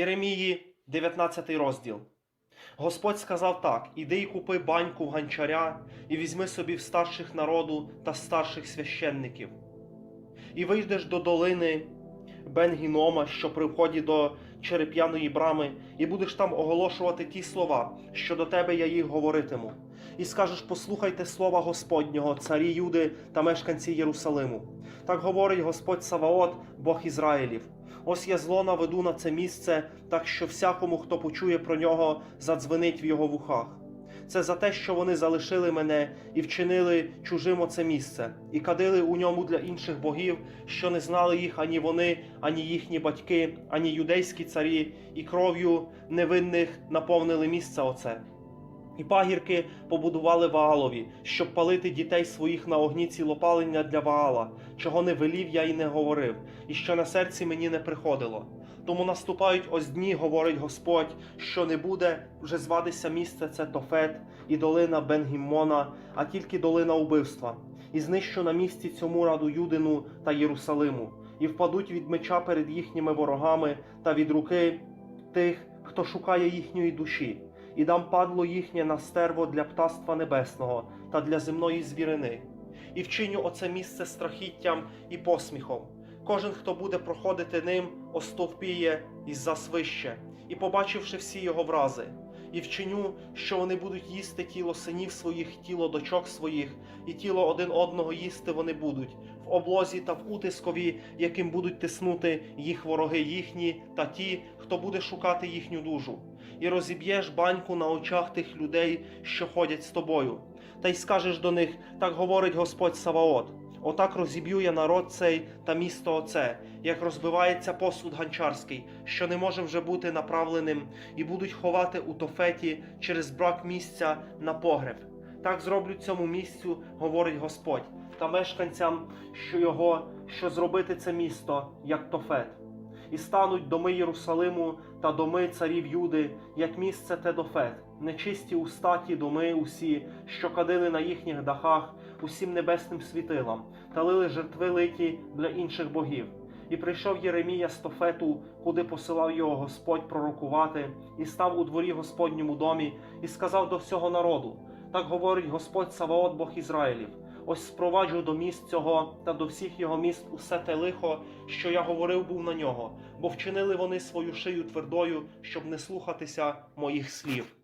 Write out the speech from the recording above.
Єремії, 19 розділ. Господь сказав так: Іди і купи баньку ганчаря, і візьми собі в старших народу та старших священників. І вийдеш до долини Бен-Гінома, що при вході до череп'яної брами, і будеш там оголошувати ті слова, що до тебе я їх говоритиму. І скажеш: Послухайте слова Господнього, царі Юди та мешканці Єрусалиму. Так говорить Господь Саваот, Бог Ізраїлів. Ось я зло наведу на це місце, так що всякому, хто почує про нього, задзвенить в його вухах. Це за те, що вони залишили мене і вчинили чужим оце місце, і кадили у ньому для інших богів, що не знали їх ані вони, ані їхні батьки, ані юдейські царі, і кров'ю невинних наповнили місце оце. І пагірки побудували Ваалові, щоб палити дітей своїх на огні цілопалення для Ваала, чого не велів я і не говорив, і що на серці мені не приходило. Тому наступають ось дні, говорить Господь, що не буде вже зватися місце це Тофет і долина Бенгіммона, а тільки долина убивства, і знищу на місці цьому раду Юдину та Єрусалиму, і впадуть від меча перед їхніми ворогами та від руки тих, хто шукає їхньої душі. І дам падло їхнє на стерво для птаства небесного та для земної звірини, і вчиню оце місце страхіттям і посміхом. Кожен, хто буде проходити ним, остовпіє і засвище, і побачивши всі його врази, і вчиню, що вони будуть їсти тіло синів своїх, тіло дочок своїх, і тіло один одного їсти вони будуть в облозі та в утискові, яким будуть тиснути їх вороги їхні та ті, хто буде шукати їхню душу і розіб'єш баньку на очах тих людей, що ходять з тобою. Та й скажеш до них: так говорить Господь Саваот. Отак розіб'ю народ цей та місто оце, як розбивається посуд ганчарський, що не може вже бути направленим, і будуть ховати у тофеті через брак місця на погреб. Так зроблю цьому місцю, говорить Господь, та мешканцям, що його, що зробити це місто, як тофет і стануть доми Єрусалиму та доми царів Юди, як місце те дофет, нечисті устаті доми усі, що кадили на їхніх дахах, усім небесним світилам, та лили жертви литі для інших богів. І прийшов Єремія з Тофету, куди посилав його Господь пророкувати, і став у дворі Господньому домі, і сказав до всього народу: так говорить Господь Саваот, Бог Ізраїлів. Ось спроваджу до міст цього та до всіх його міст усе те лихо, що я говорив був на нього, бо вчинили вони свою шию твердою, щоб не слухатися моїх слів.